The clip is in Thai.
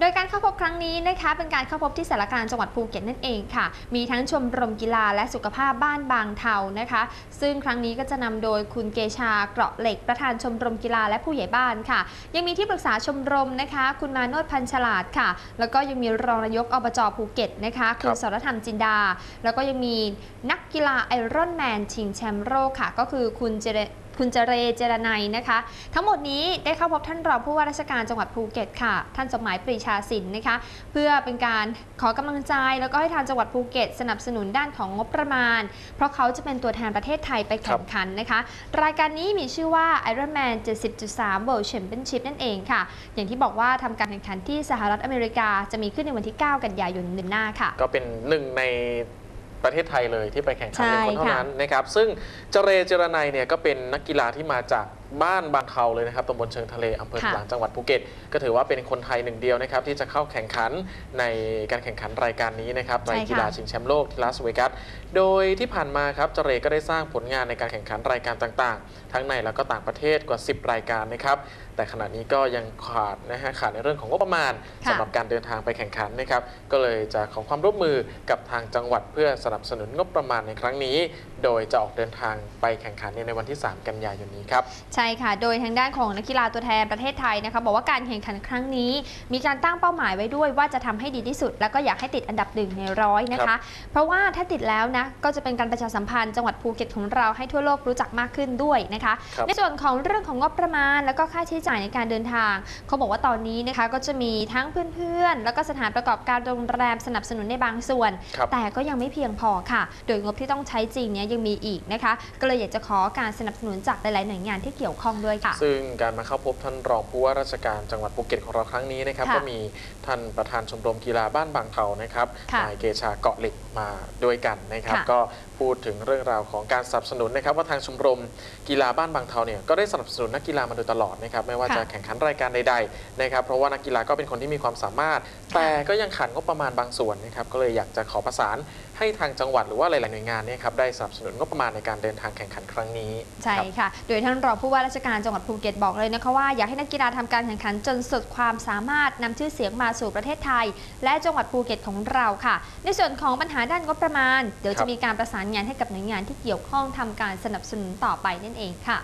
โดยการเข้าพบครั้งนี้นะคะเป็นการเข้าพบที่สารกลารจังหวัดภูเก็ตนั่นเองค่ะ มีทั้งชมรมกีฬาและสุขภาพบ้านบางเทานะคะ ซึ่งครั้งนี้ก็จะนำโดยคุณเกชาเกราะเหล็กประธานชมรมกีฬาและผู้ใหญ่บ้านค่ะ ยังมีที่ปรึกษาชมรมนะคะ คุณมาโนดพันฉลาดค่ะ แล้วก็ยังมีรองนายกอบจภูเก็ตนะคะคุณครับสรธรรมจินดา แล้วก็ยังมีนักกีฬาไอรอนแมนชิงแชมป์โลกค่ะ ก็คือคุณเจเร คุณเจเรเจรนัยนะคะ ทั้งหมดนี้ได้เข้าพบท่านรองผู้ว่าราชการจังหวัดภูเก็ตค่ะ ท่านสมหมายปรีชาสินนะคะ เพื่อเป็นการขอกำลังใจ แล้วก็ให้ทางจังหวัดภูเก็ต สนับสนุนด้านของงบประมาณ เพราะเขาจะเป็นตัวแทนประเทศไทยไปแข่งขันนะคะ รายการนี้มีชื่อว่า Ironman 70.3 World Championship นั่นเองค่ะ อย่างที่บอกว่าทำการแข่งขันที่สหรัฐอเมริกาจะมีขึ้นในวันที่ 9 กันยายนเดือนหน้าค่ะ ก็เป็นหนึ่งใน ประเทศไทยเลยที่ไปแข่งขันใช่เป็นคนเท่าค่ะนั้นนะครับซึ่งเจเรเจรนัยเนี่ยก็เป็นนักกีฬาที่มาจากบ้านบางเทาเลยนะครับตำบลเชิงทะเลอำเภอค่ะถลางจังหวัดภูเก็ต ก็ถือว่าเป็นคนไทยหนึ่งเดียวนะครับที่จะเข้าแข่งขันในการแข่งขันรายการนี้นะครับใช่ในค่ะกีฬาชิงแชมป์โลกที่ลาสเวกัสโดยที่ผ่านมาครับเจเรก็ได้สร้างผลงานในการแข่งขันรายการต่างๆ ทั้งในแล้วก็ต่างประเทศกว่า 10 รายการนะครับ แต่ขณะนี้ก็ยังขาดนะฮะขาดในเรื่องของงบประมาณค่ะสำหรับการเดินทางไปแข่งขันนะครับ ก็เลยจะขอความร่วมมือกับทางจังหวัดเพื่อสนับสนุนงบประมาณในครั้งนี้ โดยจะออกเดินทางไปแข่งขันในวันที่ 3 กันยายนนี้ครับ ใช่ค่ะ โดยทางด้านของนักกีฬาตัวแทนประเทศไทยนะคะบอกว่าการแข่งขันครั้งนี้ มีการตั้งเป้าหมายไว้ด้วยว่าจะทำให้ดีที่สุด แล้วก็อยากให้ติดอันดับหนึ่งในร้อยนะครัคะบเพราะว่าถ้าติดแล้วนะก็จะเป็นการประชาสัมพันธ์จังหวัดภูเก็ตของเราให้ทั่วโลกรู้จักมากขึ้นด้วยนะคะครับในส่วนของเรื่องของงบประมาณแล้วก็ค่าใช้จ่ายในการเดินทาง เขาบอกว่าตอนนี้นะคะก็จะมีทั้งเพื่อนๆ แล้วก็สถานประกอบการโรงแรมสนับสนุนในบางส่วน ครับแต่ก็ยังไม่เพียงพอค่ะ โดยงบที่ต้องใช้จริงเนี้ยยังมีอีกนะคะ ก็เลยอยากจะขอการสนับสนุนจากหลายๆหน่วยงานที่เกี่ยวข้องด้วยค่ะ ซึ่งการมาเข้าพบท่านรองผู้ว่าราชการจังหวัดภูเก็ตของเราครั้งนี้นะครับค่ะก็มีท่านประธานชมรมกีฬาบ้านบางเทานะครับค่ะนายเกชาเกาะเหล็กมาด้วยกันนะครับ ค่ะ ก็พูดถึงเรื่องราวของการสนับสนุนนะครับ ว่าทางชมรมกีฬาบ้านบางเทาเนี่ยก็ได้สนับสนุนนักกีฬามาโดยตลอดนะครับไม่ว่าค่ะจะแข่งขันรายการใดๆนะครับเพราะว่านักกีฬาก็เป็นคนที่มีความสามารถ แต่ก็ยังขาดงบประมาณบางส่วนนะครับก็เลยอยากจะขอประสานให้ทางจังหวัดหรือว่าหลาย ๆ หน่วยงานเนี่ยครับได้สนับสนุนงบประมาณในการเดินทางแข่งขันครั้งนี้ ใช่ครับค่ะ โดยท่านรองผู้ว่าราชการจังหวัดภูเก็ตบอกเลยนะคะว่าอยากให้นักกีฬาทำการแข่งขันจนสุดความสามารถนำชื่อเสียงมาสู่ประเทศไทย และจังหวัดภูเก็ตของเราค่ะ ในส่วนของปัญหาด้านงบประมาณ เดี๋ยวครัจะบมีการประสานงานให้กับหน่วยงานที่เกี่ยวข้องทำการสนับสนุนต่อไปนั่นเองค่ะ